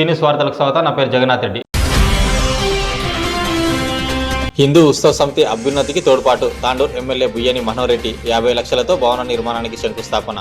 సీనియస్ వార్తలకు స్వాగతం. నా పేరు జగన్నాథ్ రెడ్డి. హిందూ ఉత్సవ సమితి అభ్యున్నతికి తోడ్పాటు. తాండూర్ ఎమ్మెల్యే బుయ్యని మనోహర్ రెడ్డి యాభై లక్షలతో భవన నిర్మాణానికి శంకుస్థాపన.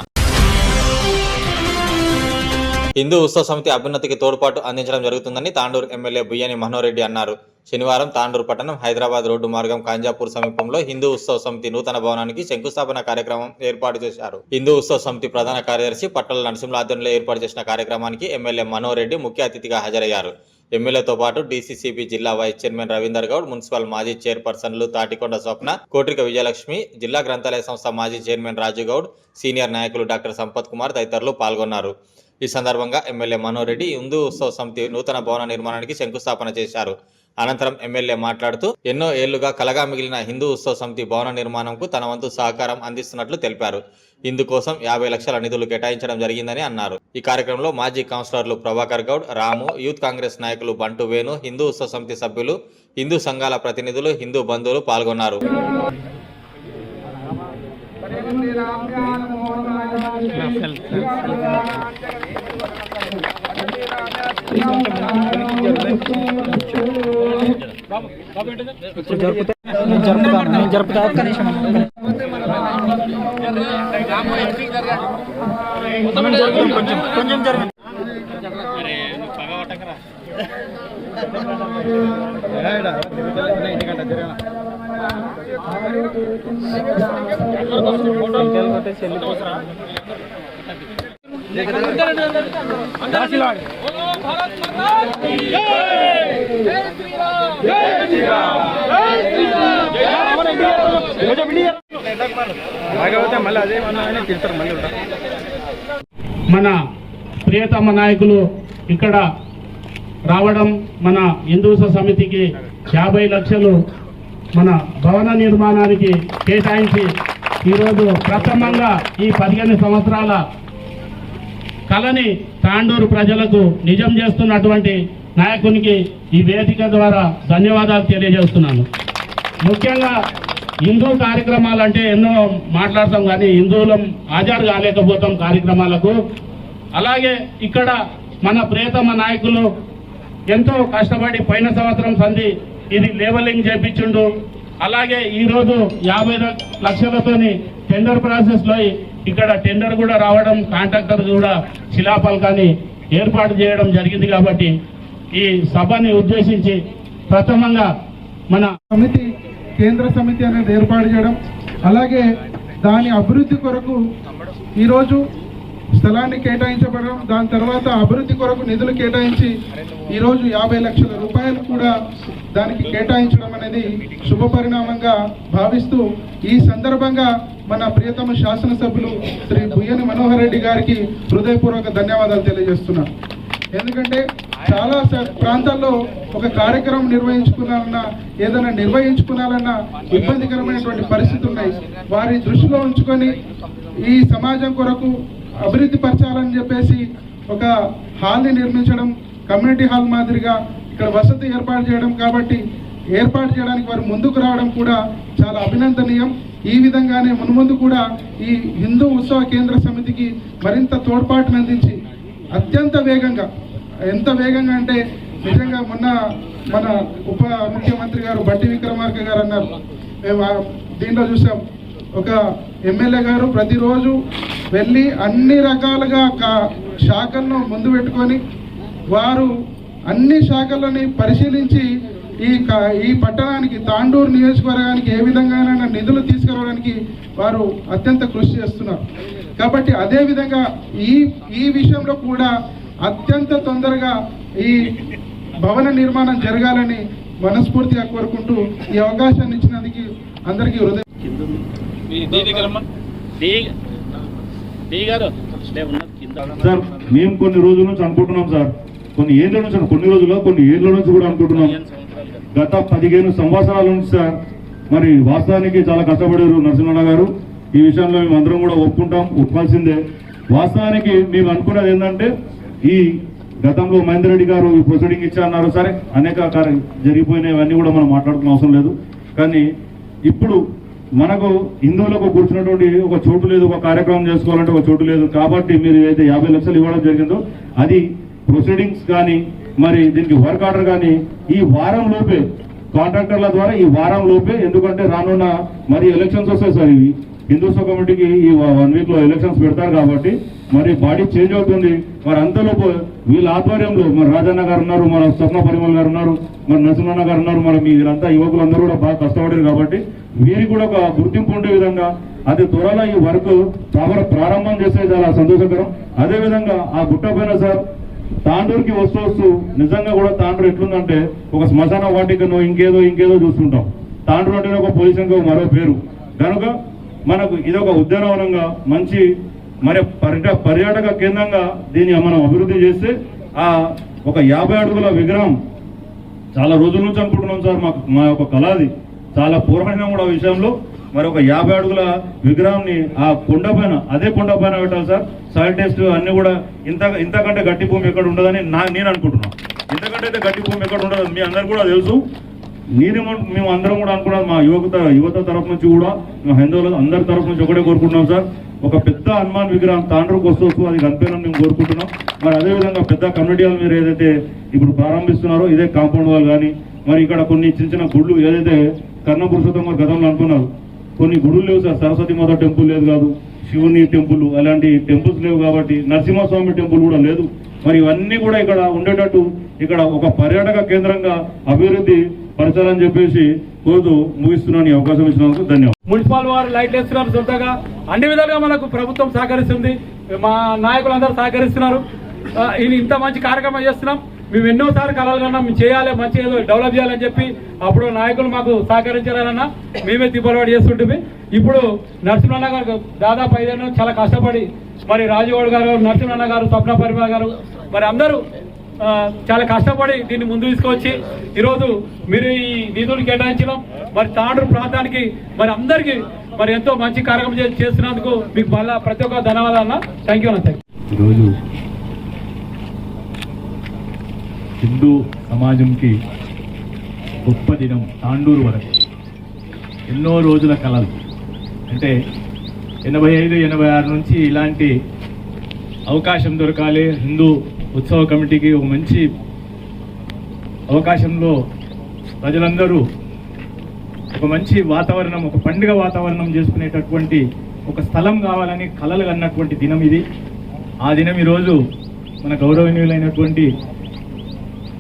హిందూ ఉత్సవ సమితి అభ్యున్నతికి తోడ్పాటు అందించడం జరుగుతుందని తాండూరు ఎమ్మెల్యే బుయ్యని మనోహర్ రెడ్డి అన్నారు. శనివారం తాండూరు పట్టణం హైదరాబాద్ రోడ్డు మార్గం కాంజాపూర్ సమీపంలో హిందూ ఉత్సవ సమితి నూతన భవనానికి శంకుస్థాపన కార్యక్రమం ఏర్పాటు చేశారు. హిందూ ఉత్సవ సమితి ప్రధాన కార్యదర్శి పట్టల నరసింహ ఆధ్వర్యంలో ఏర్పాటు చేసిన కార్యక్రమానికి ఎమ్మెల్యే మనోరెడ్డి ముఖ్య అతిథిగా హాజరయ్యారు. ఎమ్మెల్యేతో పాటు డీసీసీబీ జిల్లా vice chairman Ravinder Goud municipal మాజీ చైర్పర్సన్లు తాటికొండ స్వప్న కోట్రిక విజయలక్ష్మి జిల్లా గ్రంథాలయ సంస్థ మాజీ చైర్మన్ రాజు గౌడ్ సీనియర్ నాయకులు డాక్టర్ సంపత్ కుమార్ తదితరులు పాల్గొన్నారు. ఈ సందర్భంగా ఎమ్మెల్యే మనోరెడ్డి హిందూ ఉత్సవ సమితి నూతన భవన నిర్మాణానికి శంకుస్థాపన చేశారు. అనంతరం ఎమ్మెల్యే మాట్లాడుతూ ఎన్నో ఏళ్ళుగా కలగా మిగిలిన హిందూ ఉత్సవ సమితి భవన నిర్మాణంకు తన వంతు సహకారం అందిస్తున్నట్లు తెలిపారు. ఇందుకోసం యాభై లక్షల నిధులు కేటాయించడం జరిగిందని అన్నారు. ఈ కార్యక్రమంలో మాజీ కౌన్సిలర్లు ప్రభాకర్ గౌడ్ రాము యూత్ కాంగ్రెస్ నాయకులు బంటు వేణు హిందూ ఉత్సవ సమితి సభ్యులు హిందూ సంఘాల ప్రతినిధులు హిందూ బంధువులు పాల్గొన్నారు. నేను జరుపుతాను నేను జరుపుతా ఒక్క నిమిషం అన్న. కొంచెం మన ప్రియతమ నాయకులు ఇక్కడ రావడం మన హిందూ సమితికి యాభై లక్షలు మన భవన నిర్మాణానికి కేటాయించి ఈరోజు ప్రథమంగా ఈ పదిహేను సంవత్సరాల కళని తాండూరు ప్రజలకు నిజం చేస్తున్నటువంటి నాయకునికి ఈ వేదిక ద్వారా ధన్యవాదాలు తెలియజేస్తున్నాను. ముఖ్యంగా హిందూ కార్యక్రమాలు అంటే ఎన్నో మాట్లాడతాం కానీ హిందువులం హాజరు కాలేకపోతాం కార్యక్రమాలకు. అలాగే ఇక్కడ మన ప్రియతమ నాయకులు ఎంతో కష్టపడి పోయిన సంవత్సరం సంధి ఇది లేవలింగ్ చేపించుండు. అలాగే ఈరోజు యాభై లక్షలతోని టెండర్ ప్రాసెస్లో ఇక్కడ టెండర్ కూడా రావడం కాంట్రాక్టర్ కూడా శిలాఫలకాన్ని ఏర్పాటు చేయడం జరిగింది కాబట్టి ఈ సభని ఉద్దేశించి ప్రథమంగా మన సమితి కేంద్ర సమితి అనేది ఏర్పాటు చేయడం అలాగే దాని అభివృద్ధి కొరకు ఈరోజు స్థలాన్ని కేటాయించబడడం దాని తర్వాత అభివృద్ధి కొరకు నిధులు కేటాయించి ఈరోజు యాభై లక్షల రూపాయలు కూడా దానికి కేటాయించడం అనేది శుభ పరిణామంగా భావిస్తూ ఈ సందర్భంగా మన ప్రియతమ శాసనసభ్యులు శ్రీ బుయ్యని మనోహర్ రెడ్డి గారికి హృదయపూర్వక ధన్యవాదాలు తెలియజేస్తున్నాను ఎందుకంటే చాలా ప్రాంతాల్లో ఒక కార్యక్రమం నిర్వహించుకున్నాలన్నా ఏదైనా నిర్వహించుకున్నాలన్నా ఇబ్బందికరమైనటువంటి పరిస్థితులు ఉన్నాయి. వారి దృష్టిలో ఉంచుకొని ఈ సమాజం కొరకు అభివృద్ధి పరచాలని చెప్పేసి ఒక హాల్ని నిర్మించడం కమ్యూనిటీ హాల్ మాదిరిగా ఇక్కడ వసతి ఏర్పాటు చేయడం కాబట్టి ఏర్పాటు చేయడానికి వారు ముందుకు రావడం కూడా చాలా అభినందనీయం. ఈ విధంగానే మున్ముందు కూడా ఈ హిందూ ఉత్సవ కేంద్ర సమితికి మరింత తోడ్పాటును అందించి అత్యంత వేగంగా ఎంత వేగంగా అంటే నిజంగా మొన్న మన ఉప ముఖ్యమంత్రి గారు బట్టి విక్రమార్క గారు అన్నారు. మేము దీంట్లో చూసాం. ఒక ఎమ్మెల్యే గారు ప్రతిరోజు వెళ్ళి అన్ని రకాలుగా కా- శాఖలను ముందు పెట్టుకొని వారు అన్ని శాఖలని పరిశీలించి ఈ ఈ పట్టణానికి తాండూరు నియోజకవర్గానికి ఏ విధంగానైనా నిధులు తీసుకురావడానికి వారు అత్యంత కృషి చేస్తున్నారు. కాబట్టి అదేవిధంగా ఈ ఈ విషయంలో కూడా అత్యంత తొందరగా ఈ భవన నిర్మాణం జరగాలని మనస్ఫూర్తిగా కోరుకుంటూ ఈ అవకాశాన్ని ఇచ్చినందుకు అందరికీ హృదయం సార్ మేము కొన్ని రోజుల నుంచి అనుకుంటున్నాం సార్. కొన్ని ఏళ్ళ నుంచి కొన్ని రోజులు కొన్ని ఏళ్ళ నుంచి కూడా అనుకుంటున్నాం. గత పదిహేను సంవత్సరాల నుంచి సార్ మరి వాస్తవానికి చాలా కష్టపడారు నరసింహ గారు. ఈ విషయంలో మేము అందరం కూడా ఒప్పుకుంటాం ఒప్పుకోవాల్సిందే. వాస్తవానికి మేము అనుకున్నది ఏంటంటే ఈ గతంలో మహేందర్ రెడ్డి గారు ఈ ప్రొసీడింగ్ ఇచ్చా అన్నారు. సరే అనేక కార్య- జరిగిపోయినవన్నీ కూడా మనం మాట్లాడుకున్న అవసరం లేదు. కానీ ఇప్పుడు మనకు హిందువులకు కూర్చున్నటువంటి ఒక చోటు లేదు ఒక కార్యక్రమం చేసుకోవాలంటే ఒక చోటు లేదు. కాబట్టి మీరు ఏదైతే యాభై లక్షలు ఇవ్వడం జరిగిందో అది ప్రొసీడింగ్స్ కానీ మరి దీనికి వర్క్ ఆర్డర్ కానీ ఈ వారం లోపే కాంట్రాక్టర్ల ద్వారా ఈ వారం లోపే ఎందుకంటే రానున్న మరి ఎలక్షన్స్ వస్తాయి సార్ ఇవి. హిందూత్వ కమిటీకి ఈ వన్ వీక్లో ఎలక్షన్స్ పెడతారు కాబట్టి మరి బాడీ చేంజ్ అవుతుంది. మరి అంతలోపు వీళ్ళ ఆధ్వర్యంలో మరి రాజన్న గారు ఉన్నారు మన స్వప్న పరిమల్ గారు ఉన్నారు మరి నరసింహన్న గారు ఉన్నారు మరి మీరంతా యువకులందరూ కూడా బాగా కష్టపడారు కాబట్టి వీరికి కూడా ఒక గుర్తింపు ఉండే విధంగా అది త్వరలో ఈ వర్క్ ప్రారంభ ప్రారంభం చేస్తే చాలా సంతోషకరం. అదే విధంగా ఆ గుట్ట పైన సార్ తాండూరుకి వస్తూ వస్తూ నిజంగా కూడా తాండూరు ఎట్లుందంటే ఒక శ్మశాన వాటికనో ఇంకేదో ఇంకేదో చూస్తుంటాం. తాండూరు అంటేనే ఒక పొజిషన్కి ఒక మరో పేరు. కనుక మనకు ఇది ఒక ఉద్యానవనంగా మంచి మరి పర్యట పర్యాటక కేంద్రంగా దీన్ని మనం అభివృద్ధి చేస్తే ఆ ఒక యాభై అడుగుల విగ్రహం చాలా రోజుల నుంచి అనుకుంటున్నాం సార్ మాకు మా యొక్క కళ అది. చాలా పూర్వమైన కూడా విషయంలో మరి ఒక యాభై అడుగుల విగ్రహాన్ని ఆ కొండ పైన అదే కొండ పైన పెట్టాలి సార్. సాయిల్ టెస్ట్ అన్ని కూడా ఇంత ఇంతకంటే గట్టి భూమి ఎక్కడ ఉండదని నా నేను అనుకుంటున్నాను ఇంతకంటే అయితే గట్టి భూమి ఎక్కడ ఉండదు మీ అందరు కూడా తెలుసు. నేను మేము అందరం కూడా అనుకున్నాం మా యువత యువత తరఫు నుంచి కూడా మేము హిందువులు అందరి తరఫు నుంచి ఒకటే కోరుకుంటున్నాం సార్. ఒక పెద్ద హనుమాన్ విగ్రహం తాండ్రుకు వస్తూ అది కనిపించడం మేము కోరుకుంటున్నాం. మరి అదేవిధంగా పెద్ద కమ్యూనిటీ హాల్ మీరు ఏదైతే ఇప్పుడు ప్రారంభిస్తున్నారో ఇదే కాంపౌండ్ వాల్ కానీ మరి ఇక్కడ కొన్ని చిన్న చిన్న గుళ్ళు ఏదైతే కర్ణ పురుషోత్తం గారు గతంలో అనుకున్నారు కొన్ని గుడులు లేవు సార్. సరస్వతి మాత టెంపుల్ లేదు కాదు. శివుని టెంపుల్ అలాంటి టెంపుల్స్ లేవు కాబట్టి నరసింహస్వామి టెంపుల్ కూడా లేదు. మరి ఇవన్నీ కూడా ఇక్కడ ఉండేటట్టు ఇక్కడ ఒక పర్యాటక కేంద్రంగా అభివృద్ధి పరచాలని చెప్పేసి కోరుతూ ముగిస్తున్నాను. అవకాశం ఇచ్చినందుకు ధన్యవాదాలు. మున్సిపల్ వారు లైట్ వేస్తున్నారు సొంతగా. అన్ని విధాలుగా మనకు ప్రభుత్వం సహకరిస్తుంది. మా నాయకులందరూ సహకరిస్తున్నారు. ఇంత మంచి కార్యక్రమం చేస్తున్నాం. మేము ఎన్నోసార్లు కలలు కన్నా మేము చేయాలి మంచి ఏదో డెవలప్ చేయాలని చెప్పి అప్పుడు నాయకులు మాకు సహకరించారన్నా మేమే తిప్పలవాడు చేస్తుంటే ఇప్పుడు నరసింహన్న గారు దాదాపు ఐదేళ్ళు చాలా కష్టపడి మరి రాజుగౌడ్ గారు నరసింహన్న గారు స్వప్న పరిమ గారు మరి అందరూ చాలా కష్టపడి దీన్ని ముందు తీసుకొచ్చి ఈరోజు మీరు ఈ నిధులు కేటాయించడం మరి తాండ్రు ప్రాంతానికి మరి అందరికీ మరి ఎంతో మంచి కార్యక్రమం చేస్తున్నందుకు మీకు మళ్ళా ప్రతి ఒక్క ధన్యవాదాలు అన్న. థ్యాంక్ యూ అన్న థ్యాంక్ యూ హిందూ సమాజంకి గొప్ప దినం తాండూరు వరకు. ఎన్నో రోజుల కలలు. అంటే ఎనభై ఐదు ఎనభై ఆరు నుంచి ఇలాంటి అవకాశం దొరకాలి. హిందూ ఉత్సవ కమిటీకి ఒక మంచి అవకాశంలో ప్రజలందరూ ఒక మంచి వాతావరణం ఒక పండుగ వాతావరణం చేసుకునేటటువంటి ఒక స్థలం కావాలని కలలు అన్నటువంటి దినం ఇది. ఆ దినం ఈరోజు మన గౌరవనీయులైనటువంటి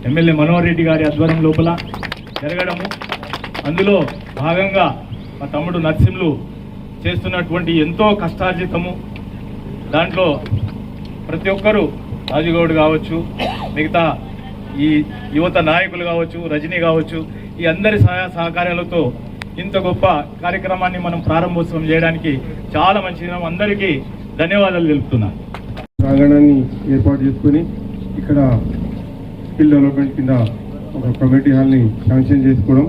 ఎమ్మెల్యే మనోహర్ రెడ్డి గారి ఆధ్వర్యం లోపల జరగడము. అందులో భాగంగా మా తమ్ముడు నర్సింహులు చేస్తున్నటువంటి ఎంతో కష్టార్జితము. దాంట్లో ప్రతి ఒక్కరూ రాజుగౌడ్ కావచ్చు మిగతా ఈ యువత నాయకులు కావచ్చు రజనీ కావచ్చు ఈ అందరి సహాయ సహకారాలతో ఇంత గొప్ప కార్యక్రమాన్ని మనం ప్రారంభోత్సవం చేయడానికి చాలా మంచి అందరికీ ధన్యవాదాలు తెలుపుతున్నాను. ఏర్పాటు చేసుకొని ఇక్కడ స్కిల్ డెవలప్మెంట్ కింద ఒక కమిటీ హాల్ని శాంక్షన్ చేసుకోవడం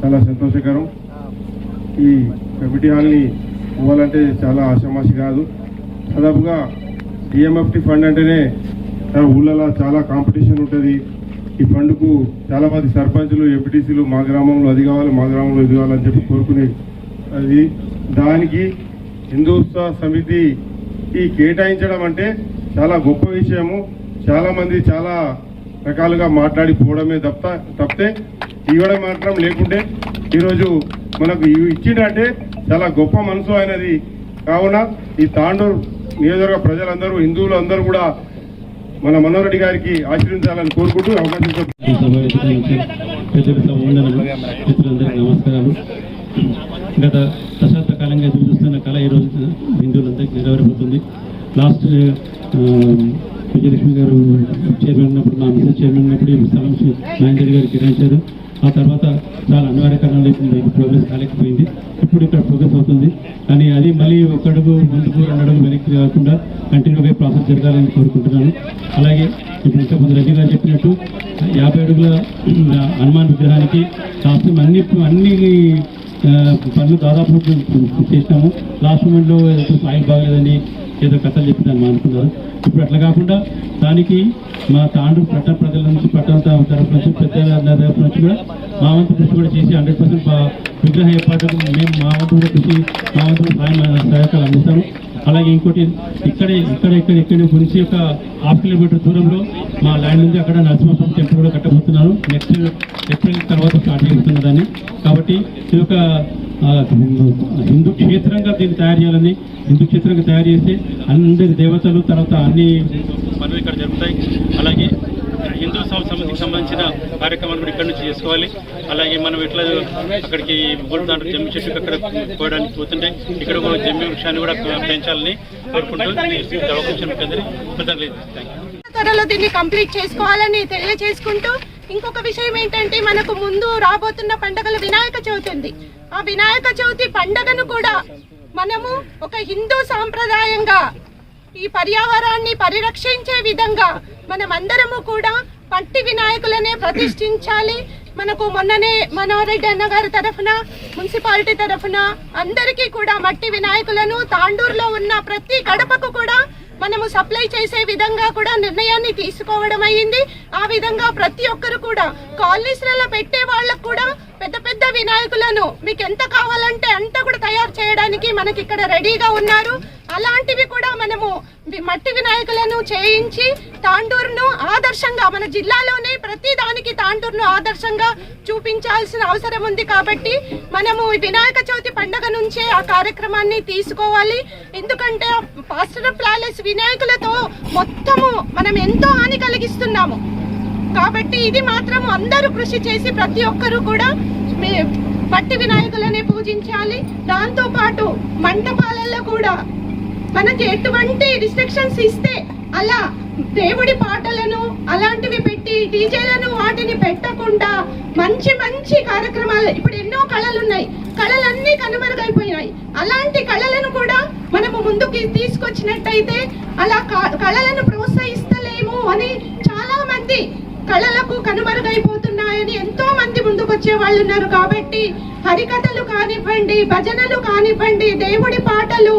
చాలా సంతోషకరం. ఈ కమిటీ హాల్ని ఇవ్వాలంటే చాలా ఆశామాషి కాదు. దాదాపుగా డిఎంఎఫ్టి ఫండ్ అంటేనే ఊళ్ళలో చాలా కాంపిటీషన్ ఉంటుంది. ఈ ఫండ్కు చాలా మంది సర్పంచులు ఎంపీటీసీలు మా గ్రామంలో అది కావాలి మా గ్రామంలో ఇది కావాలని చెప్పి కోరుకునే అది. దానికి హిందూత్వ సమితి ఈ కేటాయించడం అంటే చాలా గొప్ప విషయము. చాలామంది చాలా రకాలుగా మాట్లాడిపోవడమే తప్ప తప్పితే ఇవ్వడం మాత్రం లేకుంటే ఈరోజు మనకు ఇవి ఇచ్చిందంటే చాలా గొప్ప మనసు అయినది. కావున ఈ తాండూరు నియోజకవర్గ ప్రజలందరూ హిందువులు అందరూ కూడా మన మనోహర్ రెడ్డి గారికి ఆశీర్వించాలని కోరుకుంటూ అవకాశం ఇచ్చిన నమస్కారాలు. గత దశాబ్ద కాలంగా ఎదురు చూస్తున్న కళ ఈ రోజు హిందువులందరికీ నెరవేరబోతుంది. లాస్ట్ విజయలక్ష్మి గారు చైర్మన్ ఉన్నప్పుడు మా మిసెస్ చైర్మన్ ఉన్నప్పుడు ఈ స్థలం మేనేజర్ గారు కేటాయించారు. ఆ తర్వాత చాలా అనివార్య కారణాలు ప్రోగ్రెస్ కాలేకపోయింది. ఇప్పుడు ఇక్కడ ప్రోగ్రెస్ అవుతుంది. కానీ అది మళ్ళీ ఒకడుగు ముందుకు రెండు వెనక్కి కాకుండా కంటిన్యూగా ప్రాసెస్ జరగాలని కోరుకుంటున్నాను. అలాగే ఇప్పుడు ఇంకా కొంత రెడ్డి గారు చెప్పినట్టు యాభై అడుగుల హనుమాన్ విగ్రహానికి కాస్త అన్ని అన్ని పనులు దాదాపు చేసినాము. లాస్ట్ మూమెంట్లో ఏదో సాయిల్ బాగలేదని ఏదో కథలు చెప్పి మా అనుకున్నారు. ఇప్పుడు అట్లా కాకుండా దానికి మా తాండ్రు పట్ట ప్రజల నుంచి పట్టణ తరఫు నుంచి పెద్దల తరఫు నుంచి కూడా మా వంతు కృషి కూడా చేసి హండ్రెడ్ పర్సెంట్ విగ్రహ ఏర్పాటుకు మేము మా వంతు కూడా కృషి మా వంతు సాయం సహాయకాలు అందిస్తాము. అలాగే ఇంకోటి ఇక్కడే ఇక్కడ ఇక్కడ ఇక్కడ నుంచి ఒక హాఫ్ కిలోమీటర్ దూరంలో మా ల్యాండ్ ఉంది. అక్కడ నరసింహస్వామి టెంపుల్ కూడా కట్టబోతున్నాను నెక్స్ట్ ఏప్రిల్ తర్వాత స్టార్ట్ చేస్తున్న దాన్ని. కాబట్టి ఇది ఒక హిందూ క్షేత్రంగా దీన్ని తయారు చేయాలని హిందూ క్షేత్రంగా తయారు చేసి అందరి దేవతలు తర్వాత అన్ని పనులు ఇక్కడ జరుగుతాయి. అలాగే హిందూ సంస్థకి సంబంధించిన కార్యక్రమాలు కూడా ఇక్కడ నుంచి చేసుకోవాలి. అలాగే మనం ఎట్లా అక్కడికి బుల్దాండ్ర జమ్మి చెట్టుకు అక్కడ పోయడానికి పోతుంటే ఇక్కడ ఒక జమ్మి వృక్షాన్ని కూడా పెంచాలని కోరుకుంటూ అవకాశం త్వరలో దీన్ని కంప్లీట్ చేసుకోవాలని తెలియజేసుకుంటూ ఇంకొక విషయం ఏంటంటే మనకు ముందు రాబోతున్న పండుగలు వినాయక చవితి ఉంది. ఆ వినాయక చవితి పండుగను కూడా మనము ఒక హిందూ సాంప్రదాయంగా ఈ పర్యావరణాన్ని పరిరక్షించే విధంగా మనమందరము కూడా పట్టి వినాయకులనే ప్రతిష్ఠించాలి. మనకు మొన్ననే మనోహరెడ్డి అన్నగారి తరఫున మున్సిపాలిటీ తరఫున అందరికీ కూడా మట్టి వినాయకులను తాండూరులో ఉన్న ప్రతి గడపకు కూడా మనము సప్లై చేసే విధంగా కూడా నిర్ణయాన్ని తీసుకోవడం అయింది. ఆ విధంగా ప్రతి ఒక్కరు కూడా కాలనీస్లలో పెట్టే వాళ్ళకు కూడా పెద్ద పెద్ద వినాయకులను మీకు ఎంత కావాలంటే అంత కూడా తయారు చేయడానికి మనకి ఇక్కడ రెడీగా ఉన్నారు. అలాంటివి కూడా మనము మట్టి వినాయకులను చేయించి తాండూరును ఆదర్శంగా మన జిల్లాలోనే ప్రతి దానికి తాండూరును ఆదర్శంగా చూపించాల్సిన అవసరం ఉంది కాబట్టి మనము వినాయక చవితి పండుగ నుంచే ఆ కార్యక్రమాన్ని తీసుకోవాలి. ఎందుకంటే పాస్టర్ ప్యాలెస్ వినాయకులతో మొత్తము మనం ఎంతో హాని కలిగిస్తున్నాము. కాబట్టి ఇది మాత్రం అందరూ కృషి చేసి ప్రతి ఒక్కరూ కూడా మట్టి వినాయకులనే పూజించాలి. దాంతోపాటు మంటపాలలో కూడా మనకి ఎటువంటి రిస్ట్రిక్షన్స్ ఇస్తే అలా దేవుడి పాటలను అలాంటివి పెట్టి డీజేలను వాటిని పెట్టకుండా మంచి మంచి కార్యక్రమాలు ఇప్పుడు ఎన్నో కళలు ఉన్నాయి కళలన్నీ కనుమరుగైపోయినాయి. అలాంటి కళలను కూడా మనము ముందుకి తీసుకొచ్చినట్టయితే అలా క- కళలను ప్రోత్సహిస్తలేము అని చాలా మంది కళలకు కనుమరుగైపోతున్నాయని ఎంతో మంది ముందుకొచ్చే వాళ్ళు ఉన్నారు కాబట్టి హరికథలు కానివ్వండి భజనలు కానివ్వండి దేవుడి పాటలు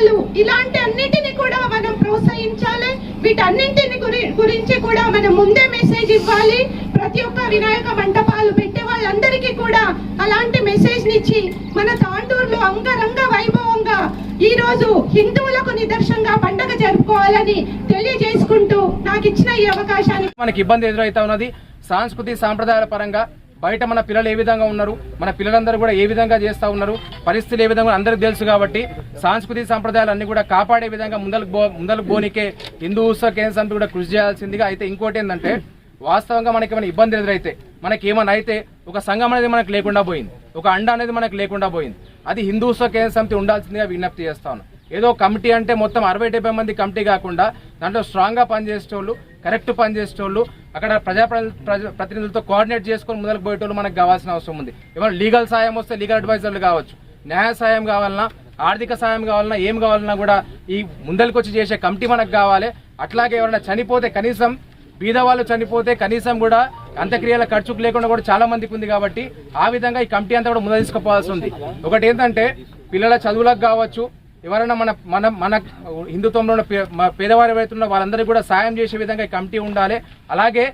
భరతనాట్యాలు ఇలాంటి అన్నిటిని కూడా మనం ప్రోత్సహించాలి. వీటన్నింటిని గురి గురించి కూడా మనం ముందే మెసేజ్ ఇవ్వాలి. ప్రతి ఒక్క వినాయక మంటపాలు పెట్టే వాళ్ళందరికీ కూడా అలాంటి మెసేజ్ నిచ్చి మన తాండూరులో అంగరంగ వైభవంగా ఈ రోజు హిందువులకు నిదర్శనంగా పండగ జరుపుకోవాలని తెలియజేసుకుంటూ నాకు ఇచ్చిన ఈ అవకాశాన్ని మనకి ఇబ్బంది ఎదురవుతా ఉన్నది. సాంస్కృతిక సాంప్రదాయాల పరంగా బయట మన పిల్లలు ఏ విధంగా ఉన్నారు? మన పిల్లలందరూ కూడా ఏ విధంగా చేస్తూ ఉన్నారు? పరిస్థితులు ఏ విధంగా అందరికీ తెలుసు కాబట్టి సాంస్కృతిక సాంప్రదాయాలు అన్ని కూడా కాపాడే విధంగా ముందలకు బో ముందలకు పోనీకే హిందూ ఉత్సవ కేంద్ర సమితి కూడా కృషి చేయాల్సిందిగా అయితే ఇంకోటి ఏంటంటే వాస్తవంగా మనకి ఏమైనా ఇబ్బంది ఎదురైతే మనకి ఏమైనా అయితే ఒక సంఘం అనేది మనకు లేకుండా పోయింది ఒక అండ అనేది మనకు లేకుండా పోయింది అది హిందూ ఉత్సవ కేంద్ర సమితి ఉండాల్సిందిగా విజ్ఞప్తి చేస్తా ఉన్నాను ఏదో కమిటీ అంటే మొత్తం అరవై డెబ్బై మంది కమిటీ కాకుండా దాంట్లో స్ట్రాంగ్గా పనిచేసేటోళ్ళు కరెక్ట్ పనిచేసేటోళ్ళు అక్కడ ప్రజా ప్రతినిధులతో కోఆర్డినేట్ చేసుకొని ముందరకు పోయేటోళ్ళు మనకు కావాల్సిన అవసరం ఉంది. ఏమైనా లీగల్ సాయం వస్తే లీగల్ అడ్వైజర్లు కావచ్చు. న్యాయ సాయం కావాలన్నా ఆర్థిక సాయం కావాలన్నా ఏం కావాలన్నా కూడా ఈ ముందరికి వచ్చి చేసే కమిటీ మనకు కావాలి. అట్లాగే ఎవరైనా చనిపోతే కనీసం బీదవాళ్ళు చనిపోతే కనీసం కూడా అంత్యక్రియల ఖర్చుకు లేకుండా కూడా చాలా మందికి ఉంది కాబట్టి ఆ విధంగా ఈ కమిటీ అంతా కూడా ముందు తీసుకుపోవాల్సి ఉంది. ఒకటి ఏంటంటే పిల్లల చదువులకు కావచ్చు ఎవరైనా మన మన మన హిందుత్వంలో ఉన్న పే- పేదవారు ఎవరైతున్న వాళ్ళందరికీ కూడా సాయం చేసే విధంగా ఈ కమిటీ ఉండాలి. అలాగే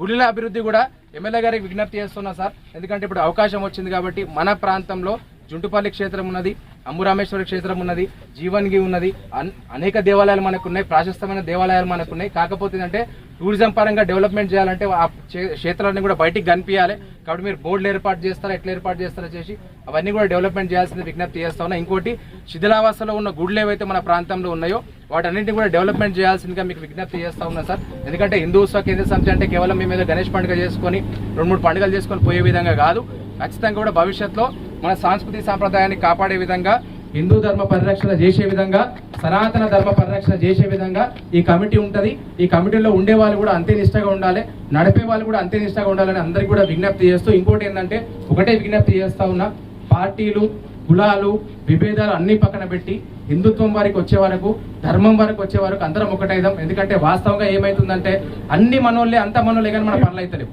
గుడిల అభివృద్ధి కూడా ఎమ్మెల్యే గారికి విజ్ఞప్తి చేస్తున్నా సార్. ఎందుకంటే ఇప్పుడు అవకాశం వచ్చింది కాబట్టి మన ప్రాంతంలో జుంటుపల్లి క్షేత్రం ఉన్నది అంబురామేశ్వర క్షేత్రం ఉన్నది జీవన్గి ఉన్నది అన్- అనేక దేవాలయాలు మనకు ఉన్నాయి ప్రాశస్తమైన దేవాలయాలు మనకు ఉన్నాయి కాకపోతే ఏంటంటే టూరిజం పరంగా డెవలప్మెంట్ చేయాలంటే ఆ క్షేత్రాన్ని కూడా బయటికి కనిపించాలి. కాబట్టి మీరు బోర్డులు ఏర్పాటు చేస్తారా ఎట్లా ఏర్పాటు చేస్తారో చేసి అవన్నీ కూడా డెవలప్మెంట్ చేయాల్సింది విజ్ఞప్తి చేస్తా ఉన్నా. ఇంకోటి శిథిలావాసలో ఉన్న గుడ్లు ఏవైతే మన ప్రాంతంలో ఉన్నాయో వాటన్నింటినీ కూడా డెవలప్మెంట్ చేయాల్సిందిగా మీకు విజ్ఞప్తి చేస్తా ఉన్నా సార్. ఎందుకంటే హిందూ ఉత్సవ కేంద్ర సమితి అంటే కేవలం మేము ఏదో గణేష్ పండుగ చేసుకొని రెండు మూడు పండుగలు చేసుకొని పోయే విధంగా కాదు. ఖచ్చితంగా కూడా భవిష్యత్తులో మన సాంస్కృతిక సాంప్రదాయాన్ని కాపాడే విధంగా హిందూ ధర్మ పరిరక్షణ చేసే విధంగా సనాతన ధర్మ పరిరక్షణ చేసే విధంగా ఈ కమిటీ ఉంటుంది. ఈ కమిటీలో ఉండే వాళ్ళు కూడా అంతే నిష్టగా ఉండాలి. నడిపే వాళ్ళు కూడా అంతే నిష్టగా ఉండాలని అందరికీ కూడా విజ్ఞప్తి చేస్తూ ఇంకోటి ఏంటంటే ఒకటే విజ్ఞప్తి చేస్తూ ఉన్నా పార్టీలు కులాలు విభేదాలు అన్ని పక్కన పెట్టి హిందుత్వం వారికి వచ్చే వరకు ధర్మం వరకు వచ్చే వరకు అందరం ఒకటైదాం. ఎందుకంటే వాస్తవంగా ఏమవుతుందంటే అన్ని మనోళ్ళే అంత మనోళ్ళే కానీ మన పనులు అయితలేవు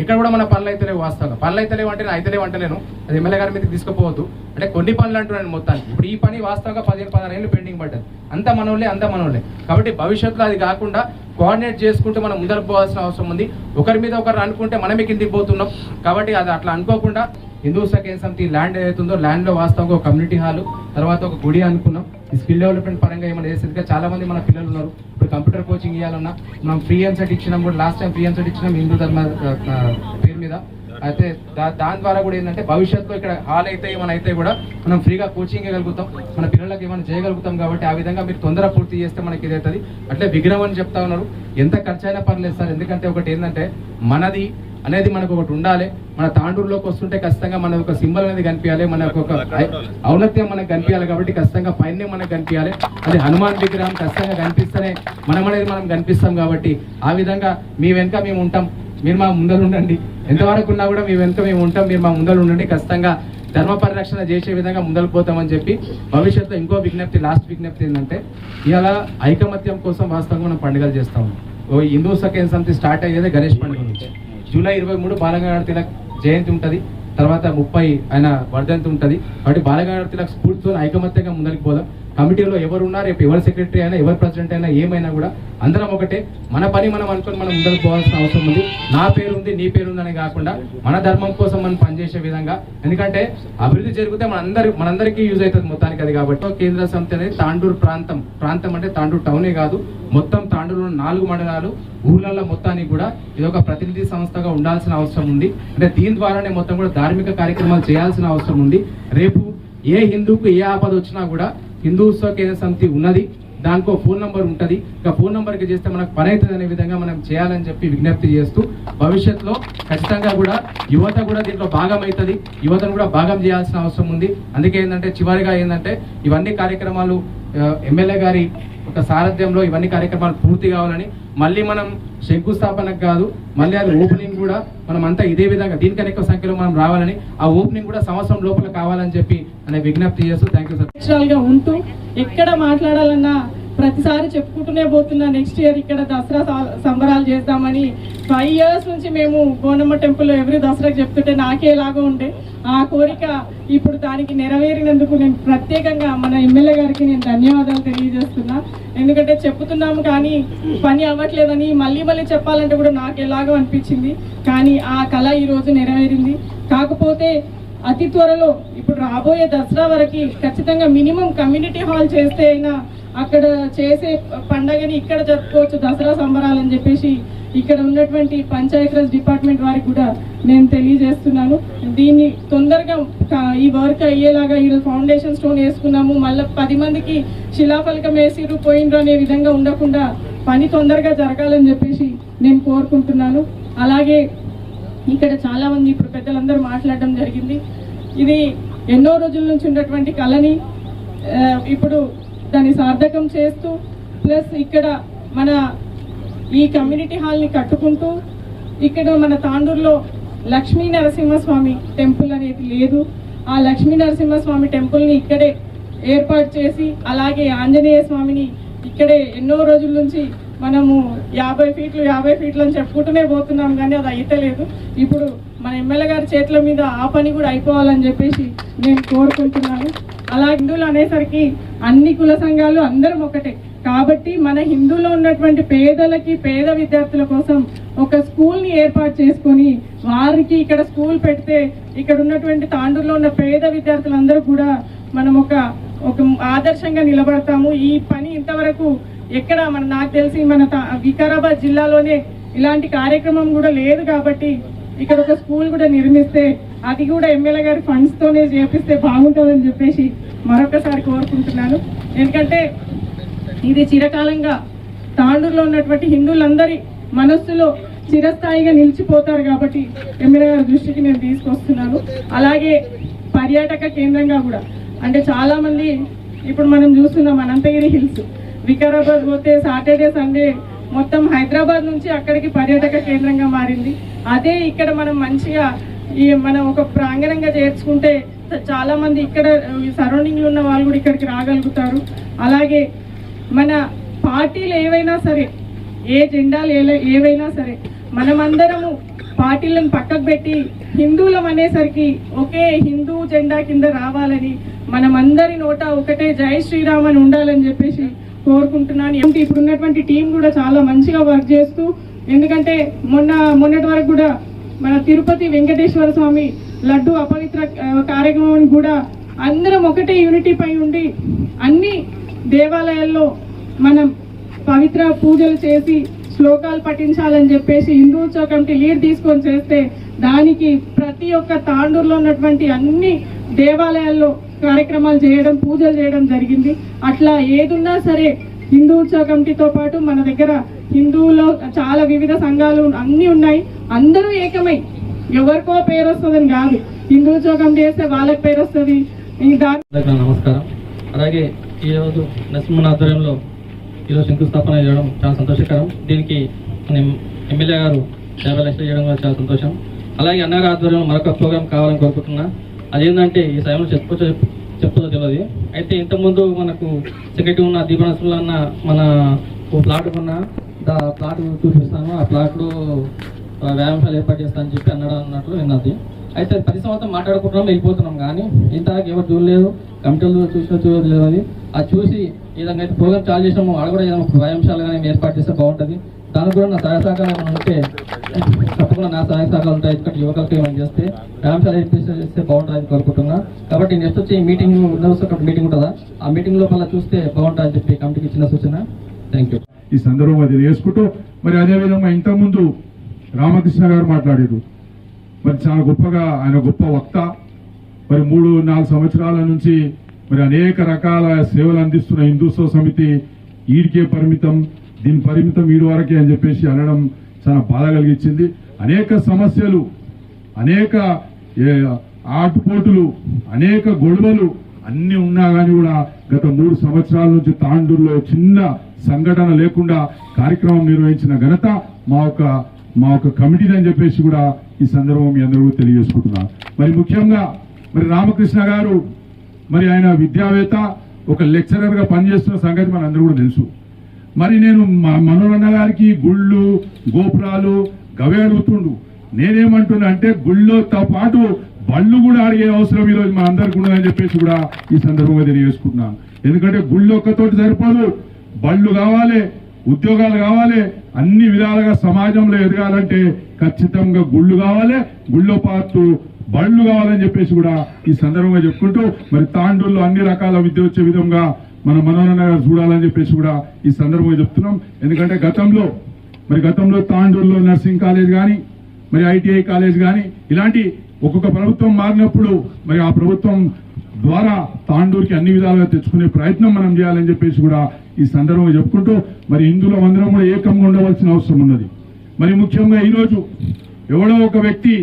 ఇక్కడ కూడా మన పనులు అయితే లేవు వాస్తవంగా. పనులు అయితే లేవు అంటే అయితే అంటలేను అది ఎమ్మెల్యే గారి మీదకి తీసుకుపోవద్దు. అంటే కొన్ని పనులు అంటున్నాను మొత్తానికి. ఇప్పుడు ఈ పని వాస్తవంగా పదిహేను పదహారు ఏళ్ళు పెండింగ్ పడ్డది. అంత మనోళ్ళే అంత మనోళ్ళే. కాబట్టి భవిష్యత్తులో అది కాకుండా కోఆర్డినేట్ చేసుకుంటూ మనం ముందరకు పోవాల్సిన అవసరం ఉంది. ఒకరి మీద ఒకరు అనుకుంటే మనమే కిందికి పోతున్నాం. కాబట్టి అది అట్లా అనుకోకుండా హిందూ సకేన్ సమితి ల్యాండ్ ఏదైతుందో ల్యాండ్లో వాస్తవంగా ఒక కమ్యూనిటీ హాల్ తర్వాత ఒక గుడి అనుకున్నాం. ఈ స్కిల్ డెవలప్మెంట్ పరంగా ఏమైనా చేసేదిగా చాలా మంది మన పిల్లలు ఉన్నారు. ఇప్పుడు కంప్యూటర్ కోచింగ్ ఇవ్వాలన్నా మనం ఫ్రీ సెట్ ఇచ్చినాం కూడా లాస్ట్ టైం ఫ్రీ సెట్ ఇచ్చినాం హిందూ ధర్మ పేరు మీద. అయితే దాని ద్వారా కూడా ఏంటంటే భవిష్యత్తులో ఇక్కడ హాల్ అయితే ఏమైనా అయితే కూడా మనం ఫ్రీగా కోచింగ్ ఇవ్వగలుగుతాం మన పిల్లలకి ఏమైనా చేయగలుగుతాం కాబట్టి ఆ విధంగా మీరు తొందర పూర్తి చేస్తే మనకి ఇది అట్లే విగ్రహం అని చెప్తా ఉన్నారు. ఎంత ఖర్చు అయినా పర్లేదు సార్ ఎందుకంటే ఒకటి ఏంటంటే మనది అనేది మనకు ఒకటి ఉండాలి. మన తాండూరులోకి వస్తుంటే ఖచ్చితంగా మన ఒక సింబల్ అనేది కనిపించాలి. మనకు ఒక ఔన్నత్యం మనకు కనిపించాలి కాబట్టి ఖచ్చితంగా పైన మనకు కనిపించాలి. అది హనుమాన్ విగ్రహం ఖచ్చితంగా కనిపిస్తేనే మనం అనేది మనం కనిపిస్తాం కాబట్టి ఆ విధంగా మీ వెనుక మేము ఉంటాం. మీరు మా ముందర ఉండండి. ఎంతవరకు ఉన్నా కూడా మీ వెనుక మేము ఉంటాం. మీరు మా ముందర ఉండండి. ఖచ్చితంగా ధర్మ పరిరక్షణ చేసే విధంగా ముందలు పోతామని చెప్పి భవిష్యత్తులో ఇంకో విజ్ఞప్తి లాస్ట్ విజ్ఞప్తి ఏంటంటే ఇవాళ ఐకమత్యం కోసం వాస్తవంగా మనం పండుగలు చేస్తాం ఓ హిందూ సఖ్య సంతి స్టార్ట్ అయ్యేది గణేష్ పండుగ నుంచి. జూలై ఇరవై మూడు బాలగంగాధర తిలక్ జయంతి ఉంటుంది. తర్వాత ముప్పై ఆయన వర్ధంతి ఉంటుంది. కాబట్టి బాలగంగాధర తిలక్ స్ఫూర్తితో ఐకమత్యంగా ముందరికి పోదాం. కమిటీలో ఎవరు ఉన్నారు రేపు ఎవరు సెక్రటరీ అయినా ఎవరు ప్రెసిడెంట్ అయినా ఏమైనా కూడా అందరం ఒకటే. మన పని మనం అనుకుని మనం ముందరకు పోవాల్సిన అవసరం ఉంది. నా పేరు ఉంది నీ పేరు ఉందని కాకుండా మన ధర్మం కోసం మనం పనిచేసే విధంగా. ఎందుకంటే అభివృద్ధి జరిగితే మనందరి మనందరికీ యూజ్ అవుతుంది మొత్తానికి అది కాబట్టి. కేంద్ర సంస్థ అనేది తాండూరు ప్రాంతం. ప్రాంతం అంటే తాండూరు టౌనే కాదు. మొత్తం తాండూరు నాలుగు మండలాలు. ఊర్లలో మొత్తానికి కూడా ఇది ఒక ప్రతినిధి సంస్థగా ఉండాల్సిన అవసరం ఉంది. అంటే దీని ద్వారానే మొత్తం కూడా ధార్మిక కార్యక్రమాలు చేయాల్సిన అవసరం ఉంది. రేపు ఏ హిందూకు ఏ ఆపద వచ్చినా కూడా హిందూ ఉత్సవ కేంద్ర సమితి ఉన్నది. దానికో ఫోన్ నంబర్ ఉంటుంది. ఇక ఫోన్ నంబర్కి చేస్తే మనకు పని అవుతుంది అనే విధంగా మనం చేయాలని చెప్పి విజ్ఞప్తి చేస్తూ భవిష్యత్తులో ఖచ్చితంగా కూడా యువత కూడా దీంట్లో భాగం అవుతుంది యువతను కూడా భాగం చేయాల్సిన అవసరం ఉంది. అందుకే ఏంటంటే చివరిగా ఏంటంటే ఇవన్నీ కార్యక్రమాలు ఎమ్మెల్యే గారి ఒక సారథ్యంలో ఇవన్నీ కార్యక్రమాలు పూర్తి కావాలని మళ్ళీ మనం శంకుస్థాపనకు కాదు మళ్ళీ అది ఓపెనింగ్ కూడా మనం అంతా ఇదే విధంగా దీనికన్నా ఎక్కువ సంఖ్యలో మనం రావాలని ఆ ఓపెనింగ్ కూడా సంవత్సరం లోపల కావాలని చెప్పి అనే విజ్ఞప్తి చేస్తూ థ్యాంక్ యూ సార్ ఉంటూ ఎక్కడ మాట్లాడాలన్నా ప్రతిసారి చెప్పుకుంటూనే పోతున్నా నెక్స్ట్ ఇయర్ ఇక్కడ దసరా సంబరాలు చేద్దామని. ఫైవ్ ఇయర్స్ నుంచి మేము గోనమ్మ టెంపుల్లో ఎవ్రీ దసరాకి చెప్తుంటే నాకే ఎలాగో ఉండే. ఆ కోరిక ఇప్పుడు దానికి నెరవేరినందుకు నేను ప్రత్యేకంగా మన ఎమ్మెల్యే గారికి నేను ధన్యవాదాలు తెలియజేస్తున్నా. ఎందుకంటే చెప్తున్నాము కానీ పని అవ్వట్లేదని మళ్ళీ మళ్ళీ చెప్పాలంటే కూడా నాకు ఎలాగో అనిపించింది. కానీ ఆ కళ ఈరోజు నెరవేరింది. కాకపోతే అతి త్వరలో ఇప్పుడు రాబోయే దసరా వరకు ఖచ్చితంగా మినిమం కమ్యూనిటీ హాల్ చేస్తే అయినా అక్కడ చేసే పండగని ఇక్కడ జరుపుకోవచ్చు దసరా సంబరాలు అని చెప్పేసి ఇక్కడ ఉన్నటువంటి పంచాయతీరాజ్ డిపార్ట్మెంట్ వారికి కూడా నేను తెలియజేస్తున్నాను. దీన్ని తొందరగా ఈ వర్క్ అయ్యేలాగా ఈరోజు ఫౌండేషన్ స్టోన్ వేసుకున్నాము. మళ్ళీ పది మందికి శిలాఫలకం వేసిరు పోయిండ్రు అనే విధంగా ఉండకుండా పని తొందరగా జరగాలని చెప్పేసి నేను కోరుకుంటున్నాను. అలాగే ఇక్కడ చాలామంది ఇప్పుడు పెద్దలందరూ మాట్లాడడం జరిగింది. ఇది ఎన్నో రోజుల నుంచి ఉన్నటువంటి కళని ఇప్పుడు దాన్ని సార్థకం చేస్తూ ప్లస్ ఇక్కడ మన ఈ కమ్యూనిటీ హాల్ని కట్టుకుంటూ ఇక్కడ మన తాండూరులో లక్ష్మీ నరసింహస్వామి టెంపుల్ అనేది లేదు. ఆ లక్ష్మీ నరసింహస్వామి టెంపుల్ని ఇక్కడే ఏర్పాటు చేసి అలాగే ఆంజనేయ స్వామిని ఇక్కడే ఎన్నో రోజుల నుంచి మనము యాభై ఫీట్లు యాభై ఫీట్లు అని చెప్పుకుంటూనే పోతున్నాం కానీ అది అయితలేదు. ఇప్పుడు మన ఎమ్మెల్యే గారి చేతుల మీద ఆ పని కూడా అయిపోవాలని చెప్పేసి నేను కోరుకుంటున్నాను. అలా హిందువులు అనేసరికి అన్ని కుల సంఘాలు అందరం ఒకటే. కాబట్టి మన హిందువులో ఉన్నటువంటి పేదలకి పేద విద్యార్థుల కోసం ఒక స్కూల్ని ఏర్పాటు చేసుకొని వారికి ఇక్కడ స్కూల్ పెడితే ఇక్కడ ఉన్నటువంటి తాండూరులో ఉన్న పేద విద్యార్థులందరూ కూడా మనం ఒక ఒక ఆదర్శంగా నిలబడతాము. ఈ పని ఇంతవరకు ఎక్కడ మన నాకు తెలిసి మన తా- వికారాబాద్ జిల్లాలోనే ఇలాంటి కార్యక్రమం కూడా లేదు కాబట్టి ఇక్కడ ఒక స్కూల్ కూడా నిర్మిస్తే అది కూడా ఎమ్మెల్యే గారి ఫండ్స్తోనే చేపిస్తే బాగుంటుందని చెప్పేసి మరొకసారి కోరుకుంటున్నాను. ఎందుకంటే ఇది చిరకాలంగా తాండూరులో ఉన్నటువంటి హిందువులందరి మనస్సులో చిరస్థాయిగా నిలిచిపోతారు కాబట్టి ఎమ్మెల్యే గారి దృష్టికి నేను తీసుకొస్తున్నాను. అలాగే పర్యాటక కేంద్రంగా కూడా. అంటే చాలామంది ఇప్పుడు మనం చూస్తున్నాం అనంతగిరి హిల్స్. వికారాబాద్ పోతే సాటర్డే సండే మొత్తం హైదరాబాద్ నుంచి అక్కడికి పర్యాటక కేంద్రంగా మారింది. అదే ఇక్కడ మనం మంచిగా ఈ మనం ఒక ప్రాంగణంగా చేర్చుకుంటే చాలా మంది ఇక్కడ సరౌండింగ్లో ఉన్న వాళ్ళు కూడా ఇక్కడికి రాగలుగుతారు. అలాగే మన పార్టీలు ఏవైనా సరే ఏ జెండాలు ఏవైనా సరే మనమందరము పార్టీలను పక్కకు పెట్టి హిందువులం అనేసరికి ఒకే హిందూ జెండా కింద రావాలని మనమందరి నోట ఒకటే జై శ్రీరామ్ అని ఉండాలని చెప్పేసి కోరుకుంటున్నాను. ఏంటి ఇప్పుడు ఉన్నటువంటి టీం కూడా చాలా మంచిగా వర్క్ చేస్తూ ఎందుకంటే మొన్న మొన్నటి వరకు కూడా మన తిరుపతి వెంకటేశ్వర స్వామి లడ్డు అపవిత్ర కార్యక్రమం కూడా అందరం ఒకటే యూనిటీ పై ఉండి అన్ని దేవాలయాల్లో మనం పవిత్ర పూజలు చేసి శ్లోకాలు పఠించాలని చెప్పేసి హిందూత్సవ కమిటీ లీడ్ తీసుకొని చేస్తే దానికి ప్రతి ఒక్క తాండూరులో ఉన్నటువంటి అన్ని దేవాలయాల్లో కార్యక్రమాలు చేయడం పూజలు చేయడం జరిగింది. అట్లా ఏదున్నా సరే హిందూ ఉత్సవ కమిటీతో పాటు మన దగ్గర హిందువులో చాలా వివిధ సంఘాలు అన్నీ ఉన్నాయి. అందరూ ఏకమై ఎవరికో పేరు వస్తుందని కాదు. హిందూ జోగం చేస్తే వాళ్ళకి పేరు వస్తుంది. నమస్కారం. అలాగే ఈరోజు నరసింహన్ ఆధ్వర్యంలో ఈరోజు శంకుస్థాపన చేయడం చాలా సంతోషకరం. దీనికి మన ఎమ్మెల్యే గారు యాభై లక్షలు చేయడం కూడా చాలా సంతోషం. అలాగే అన్నగారి ఆధ్వర్యంలో మరొక ప్రోగ్రాం కావాలని కోరుకుంటున్నా. అదేంటంటే ఈ సమయంలో చెప్పుకో చెప్- చెప్తుందో తెలియదు. అయితే ఇంతకుముందు మనకు సెక్రటరీ ఉన్న దీపనసులో అన్న మన ఓ ప్లాట్ కొన్న దా ప్లాట్ చూపిస్తాను ఆ ప్లాట్లో వ్యాయామశాల ఏర్పాటు చేస్తానని చెప్పి అన్నాడు అన్నట్లు విన్నది. అయితే ప్రతి సంవత్సరం మాట్లాడుకుంటున్నాం వెళ్ళిపోతున్నాం కానీ ఇంతవరకు ఎవరు చూడలేదు కమిటీలు చూసినా చూడలేదు అది. అది చూసి ఈ విధంగా అయితే ప్రోగ్రామ్ చాలు చేసినాము ఆడ కూడా ఏదైనా వ్యాయామశాల కానీ ఏర్పాటు చేస్తే బాగుంటుంది. దానికి కూడా నా సహాయ సహకారం ఏమైనా ఉంటే తప్పకుండా నా సహాయ సహకారాలు ఉంటాయి. ఎందుకంటే యువకులకు ఏమైనా చేస్తే వ్యాయామశాల ఏర్పాటు చేస్తే బాగుంటుందని కోరుకుంటున్నా. కాబట్టి నెక్స్ట్ వచ్చి మీటింగ్ ఒక మీటింగ్ ఉంటుందా? ఆ మీటింగ్ లోపల చూస్తే బాగుంటుందని చెప్పి కమిటీకి ఇచ్చిన సూచన. థ్యాంక్ యూ ఈ సందర్భంగా తెలియజేసుకుంటూ మరి అదేవిధంగా ఇంతకుముందు రామకృష్ణ గారు మాట్లాడారు. మరి చాలా గొప్పగా ఆయన గొప్ప వక్త. మరి మూడు నాలుగు సంవత్సరాల నుంచి మరి అనేక రకాల సేవలు అందిస్తున్న హిందూత్వ సమితి ఈడికే పరిమితం దీని పరిమితం వీడి వరకే అని చెప్పేసి అనడం చాలా బాధ కలిగించింది. అనేక సమస్యలు అనేక ఏ, ఆటుపోటులు అనేక గొడవలు అన్నీ ఉన్నా కానీ కూడా గత మూడు సంవత్సరాల నుంచి తాండూరులో చిన్న సంఘటన లేకుండా కార్యక్రమం నిర్వహించిన ఘనత మా యొక్క మా యొక్క కమిటీ అని చెప్పేసి కూడా ఈ సందర్భం మీ అందరూ తెలియజేసుకుంటున్నా. మరి ముఖ్యంగా మరి రామకృష్ణ గారు మరి ఆయన విద్యావేత్త ఒక లెక్చరర్గా పనిచేస్తున్న సంగతి మనందరూ కూడా తెలుసు. మరి నేను మా మనోరన్న గారికి గుళ్ళు గోపురాలు గవే అడుగుతుండు. నేనేమంటున్నా అంటే గుళ్ళోతో పాటు బళ్ళు కూడా అడిగే అవసరం ఈరోజు మా అందరికి ఉండదని చెప్పేసి కూడా ఈ సందర్భంగా తెలియజేసుకుంటున్నాను ఎందుకంటే గుళ్ళు ఒక్కతోటి సరిపోదు. బళ్ళు కావాలి. ఉద్యోగాలు కావాలి అన్ని విధాలుగా సమాజంలో ఎదగాలంటే ఖచ్చితంగా గుళ్ళు కావాలి గుళ్ళో పాటు బళ్ళు కావాలని చెప్పేసి కూడా ఈ సందర్భంగా చెప్పుకుంటూ మరి తాండూరులో అన్ని రకాల విద్య వచ్చే విధంగా మన మనోహరణ గారు చూడాలని చెప్పేసి కూడా ఈ సందర్భంగా చెప్తున్నాం. ఎందుకంటే గతంలో మరి గతంలో తాండూరులో నర్సింగ్ కాలేజ్ కానీ మరి ఐటీఐ కాలేజ్ కానీ ఇలాంటి ఒక్కొక్క ప్రభుత్వం మారినప్పుడు మరి ఆ ప్రభుత్వం ద్వారా తాండూరుకి అన్ని విధాలుగా తెచ్చుకునే ప్రయత్నం మనం చేయాలని చెప్పేసి కూడా ఈ సందర్భంగా చెప్పుకుంటూ మరి హిందువుల అందరం కూడా ఏకంగా ఉండవలసిన అవసరం ఉన్నది. మరి ముఖ్యంగా ఈరోజు ఎవడో ఒక వ్యక్తి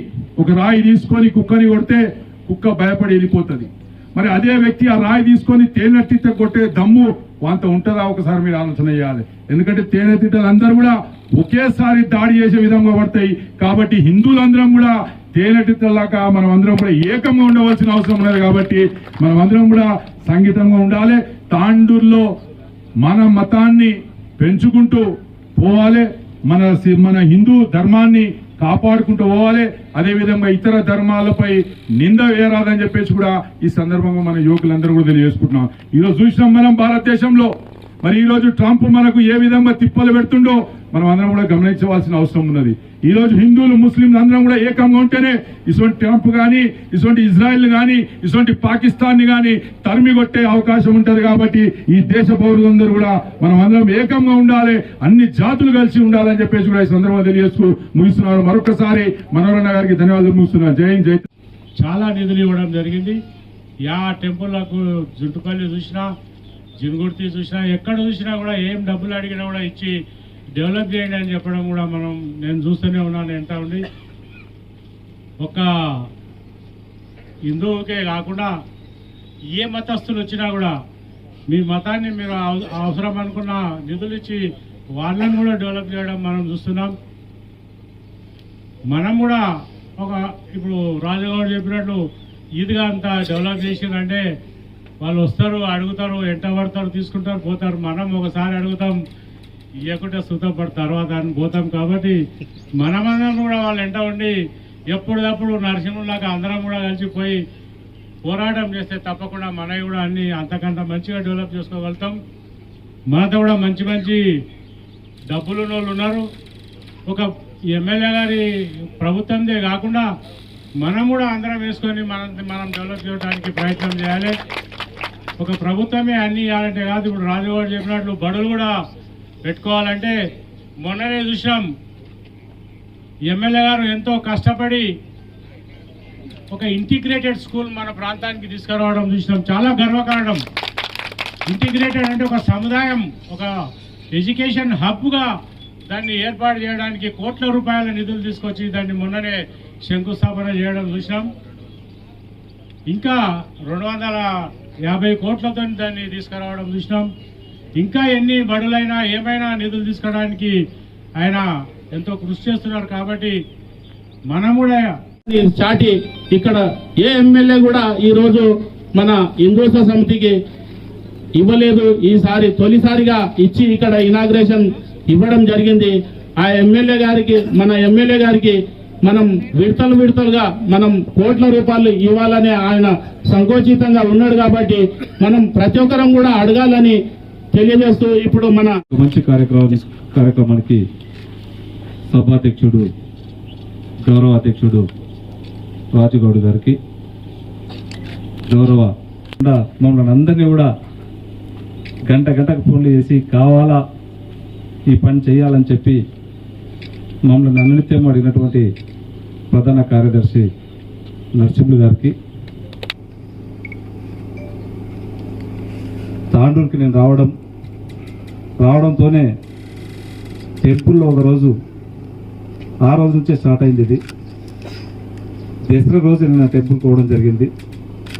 ఒక రాయి తీసుకొని కుక్కని కొడితే కుక్క భయపడి వెళ్ళిపోతుంది. మరి అదే వ్యక్తి ఆ రాయి తీసుకొని తేనెట్టిత కొట్టే దమ్ము వాంత ఉంటుందా? ఒకసారి మీరు ఆలోచన చేయాలి. ఎందుకంటే తేనెతిట్టలు అందరూ కూడా ఒకేసారి దాడి చేసే విధంగా పడతాయి. కాబట్టి హిందువులందరం కూడా తేనెటిత్తలాగా మనం అందరం కూడా ఏకంగా ఉండవలసిన అవసరం ఉన్నది కాబట్టి మనం అందరం కూడా సంగీతంగా ఉండాలి. తాండూరులో మన మతాన్ని పెంచుకుంటూ పోవాలి మన సి- మన హిందూ ధర్మాన్ని కాపాడుకుంటూ పోవాలి అదేవిధంగా ఇతర ధర్మాలపై నింద వేయరాదని చెప్పేసి కూడా ఈ సందర్భంగా మన యువకులందరూ కూడా తెలియజేసుకుంటున్నాం. ఈరోజు చూసినాం మనం భారతదేశంలో. మరి ఈరోజు ట్రంప్ మనకు ఏ విధంగా తిప్పలు పెడుతుండో మనం అందరం కూడా గమనించవలసిన అవసరం ఉన్నది. ఈ రోజు హిందువులు ముస్లింలు అందరం కూడా ఏకంగా ఉంటేనే ఇటువంటి ట్రంప్ కానీ ఇటువంటి ఇజ్రాయెల్ కానీ ఇటువంటి పాకిస్తాన్ని కానీ తరిమి కొట్టే అవకాశం ఉంటుంది కాబట్టి ఈ దేశ పౌరులందరూ కూడా మనం అందరం ఏకంగా ఉండాలి అన్ని జాతులు కలిసి ఉండాలని చెప్పేసి కూడా ఈ సందర్భంగా తెలియజేస్తూ ముగిస్తున్నారు మరొకసారి మనోరణ గారికి ధన్యవాదాలు ముగిస్తున్నారు జై జై చాలా నిధులు ఇవ్వడం జరిగింది. యా టెంపుల్లకు జుట్టుపల్లి చూసినా జిన్గుర్తి చూసినా ఎక్కడ చూసినా కూడా ఏం డబ్బులు అడిగినా కూడా ఇచ్చి డెవలప్ చేయండి అని చెప్పడం కూడా మనం నేను చూస్తూనే ఉన్నాను ఎంత ఉంది ఒక హిందువుకే కాకుండా ఏ మతస్థులు వచ్చినా కూడా మీ మతాన్ని మీరు అవ- అవసరం అనుకున్న నిధులు ఇచ్చి వాళ్ళని కూడా డెవలప్ చేయడం మనం చూస్తున్నాం. మనం కూడా ఒక ఇప్పుడు రాజగౌడ్ చెప్పినట్లు ఇదిగా అంతా డెవలప్ చేసిందంటే వాళ్ళు వస్తారు అడుగుతారు ఎంట పడతారు తీసుకుంటారు పోతారు. మనం ఒకసారి అడుగుతాం ఇవ్వకుండా సుతపడి తర్వాత అని పోతాం కాబట్టి మనమందరం కూడా వాళ్ళు ఎంట ఉండి ఎప్పుడప్పుడు నరసింహులాగా అందరం కూడా కలిసిపోయి పోరాటం చేస్తే తప్పకుండా మనవి కూడా అన్ని అంతకంత మంచిగా డెవలప్ చేసుకోగలుగుతాం. మనతో కూడా మంచి మంచి డబ్బులు వాళ్ళు ఉన్నారు. ఒక ఎమ్మెల్యే గారి ప్రభుత్వందే కాకుండా మనం కూడా అందరం వేసుకొని మనం మనం డెవలప్ చేయడానికి ప్రయత్నం చేయాలి. ఒక ప్రభుత్వమే అన్ని ఇవ్వాలంటే కాదు. ఇప్పుడు రాజుగారు చెప్పినట్లు బడులు కూడా పెట్టుకోవాలంటే మొన్ననే చూసినాం ఎమ్మెల్యే గారు ఎంతో కష్టపడి ఒక ఇంటిగ్రేటెడ్ స్కూల్ మన ప్రాంతానికి తీసుకురావడం చూసినాం. చాలా గర్వకారణం. ఇంటిగ్రేటెడ్ అంటే ఒక సముదాయం ఒక ఎడ్యుకేషన్ హబ్గా దాన్ని ఏర్పాటు చేయడానికి కోట్ల రూపాయల నిధులు తీసుకొచ్చి దాన్ని మొన్ననే శంకుస్థాపన చేయడం చూసినాం. ఇంకా రెండు వందల యాభై కోట్లతో దాన్ని తీసుకురావడం చూసినాం. ఇంకా ఎన్ని బడులైనా ఏమైనా నిధులు తీసుకోవడానికి ఆయన ఎంతో కృషి చేస్తున్నారు కాబట్టి మనం కూడా చాటి ఇక్కడ ఏ ఎమ్మెల్యే కూడా ఈ రోజు మన హిందూత్వ సమితికి ఇవ్వలేదు. ఈసారి తొలిసారిగా ఇచ్చి ఇక్కడ ఇనాగ్రేషన్ ఇవ్వడం జరిగింది. ఆ ఎమ్మెల్యే గారికి మన ఎమ్మెల్యే గారికి మనం విడతలు విడతలుగా మనం కోట్ల రూపాయలు ఇవ్వాలని ఆయన సంకోచితంగా ఉన్నాడు కాబట్టి మనం ప్రతి ఒక్కరం కూడా అడగాలని తెలియజేస్తూ ఇప్పుడు మన మంచి కార్యక్రమం కార్యక్రమానికి సభాధ్యక్షుడు గౌరవ అధ్యక్షుడు రాజుగౌడ్ గారికి గౌరవ మమ్మల్ని అందరినీ కూడా గంట గంటకు ఫోన్లు చేసి కావాలా ఈ పని చేయాలని చెప్పి మమ్మల్ని అనునిత్యం అడిగినటువంటి ప్రధాన కార్యదర్శి నరసింహులు గారికి తాండూరుకి నేను రావడం రావడంతోనే టెంపుల్లో ఒక రోజు ఆ రోజు నుంచే స్టార్ట్ అయింది ఇది. దసరా రోజు నేను టెంపుల్ పోవడం జరిగింది.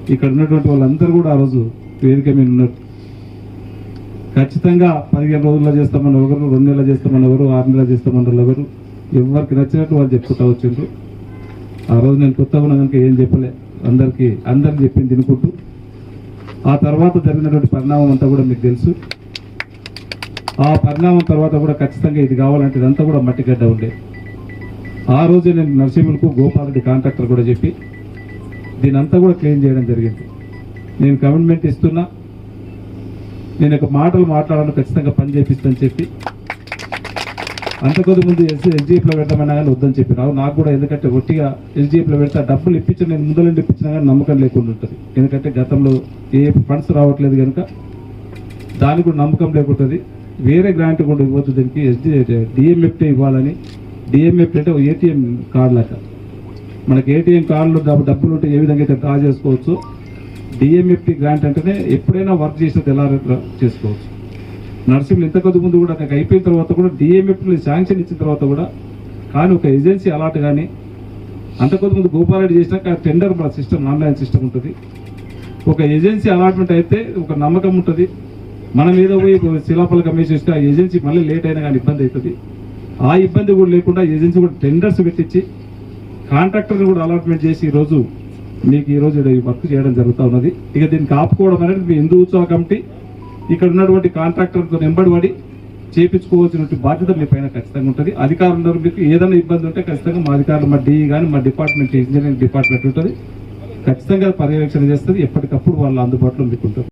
ఇక్కడ ఉన్నటువంటి వాళ్ళందరూ కూడా ఆ రోజు వేదిక మీద ఉన్నారు. ఖచ్చితంగా పదిహేను రోజుల్లో చేస్తామని ఒకరు రెండు నెలలు చేస్తామని ఎవరు ఆరు నెలలు చేస్తామని ఎవరు ఎవరికి నచ్చినట్టు వాళ్ళు చెప్పుకుంటా వచ్చిండ్రు. ఆ రోజు నేను కొత్తగా ఉన్నా కనుక ఏం చెప్పలే. అందరికీ అందరికి చెప్పింది తినుకుంటూ ఆ తర్వాత జరిగినటువంటి పరిణామం అంతా కూడా మీకు తెలుసు. ఆ పరిణామం తర్వాత కూడా ఖచ్చితంగా ఇది కావాలంటే ఇదంతా కూడా మట్టిగడ్డ ఉండే. ఆ రోజే నేను నరసింహులకు గోపాలరెడ్డి కాంట్రాక్టర్ కూడా చెప్పి దీని అంతా కూడా క్లీన్ చేయడం జరిగింది. నేను కమిట్మెంట్ ఇస్తున్నా. నేను ఒక మాటలు మాట్లాడాలని ఖచ్చితంగా పని చేపిస్తాను చెప్పి అంతకొద్ది ముందు ఎస్ ఎస్డిఎఫ్లో పెట్టమన్నా కానీ వద్దని చెప్పినావు నాకు కూడా ఎందుకంటే ఒట్టిగా ఎస్డిఎఫ్లో పెడితే డబ్బులు ఇప్పించిన నేను ముందరండి ఇప్పించినా కానీ నమ్మకం లేకుండా ఉంటుంది. ఎందుకంటే గతంలో ఏ ఫండ్స్ రావట్లేదు కనుక దానికి కూడా నమ్మకం లేకుంటుంది. వేరే గ్రాంట్ కూడా ఇవ్వద్దు దీనికి. ఎస్డి డిఎంఎఫ్టీ ఇవ్వాలని. డిఎంఎఫ్టీ అంటే ఏటీఎం కార్డు లాగా మనకి ఏటీఎం కార్డులో డబ్బులు ఉంటే ఏ విధంగా అయితే డ్రా చేసుకోవచ్చు. డిఎంఎఫ్టీ గ్రాంట్ అంటేనే ఎప్పుడైనా వర్క్ చేసినది ఎలా చేసుకోవచ్చు. నర్సింగ్లు ఇంత కొద్ది ముందు కూడా నాకు అయిపోయిన తర్వాత కూడా డిఎంఎఫ్టీ శాంక్షన్ ఇచ్చిన తర్వాత కూడా కానీ ఒక ఏజెన్సీ అలాట్ కానీ అంతకొద్ది ముందు గోపాలరెడ్డి చేసినాక టెండర్ సిస్టమ్ ఆన్లైన్ సిస్టమ్ ఉంటుంది. ఒక ఏజెన్సీ అలాట్మెంట్ అయితే ఒక నమ్మకం ఉంటుంది. మనం ఏదో పోయి శిలాపలకం వేసేస్తే ఆ ఏజెన్సీ మళ్ళీ లేట్ అయినా కానీ ఇబ్బంది అవుతుంది. ఆ ఇబ్బంది కూడా లేకుండా ఏజెన్సీ కూడా టెండర్స్ పెట్టించి కాంట్రాక్టర్ని కూడా అలాట్మెంట్ చేసి ఈరోజు మీకు ఈరోజు వర్క్ చేయడం జరుగుతూ ఉన్నది. ఇక దీన్ని కాపుకోవడం అనేది మీ హిందూ ఉత్సవ కమిటీ ఇక్కడ ఉన్నటువంటి కాంట్రాక్టర్తో వెంబడి చేపించుకోవాల్సినటువంటి బాధ్యత మీ పైన ఖచ్చితంగా ఉంటుంది. అధికారులు మీకు ఏదైనా ఇబ్బంది ఉంటే ఖచ్చితంగా మా అధికారులు మా డిఈ కానీ మా డిపార్ట్మెంట్ ఇంజనీరింగ్ డిపార్ట్మెంట్ ఉంటుంది. ఖచ్చితంగా పర్యవేక్షణ చేస్తుంది. ఎప్పటికప్పుడు వాళ్ళు అందుబాటులో మీకు ఉంటుంది.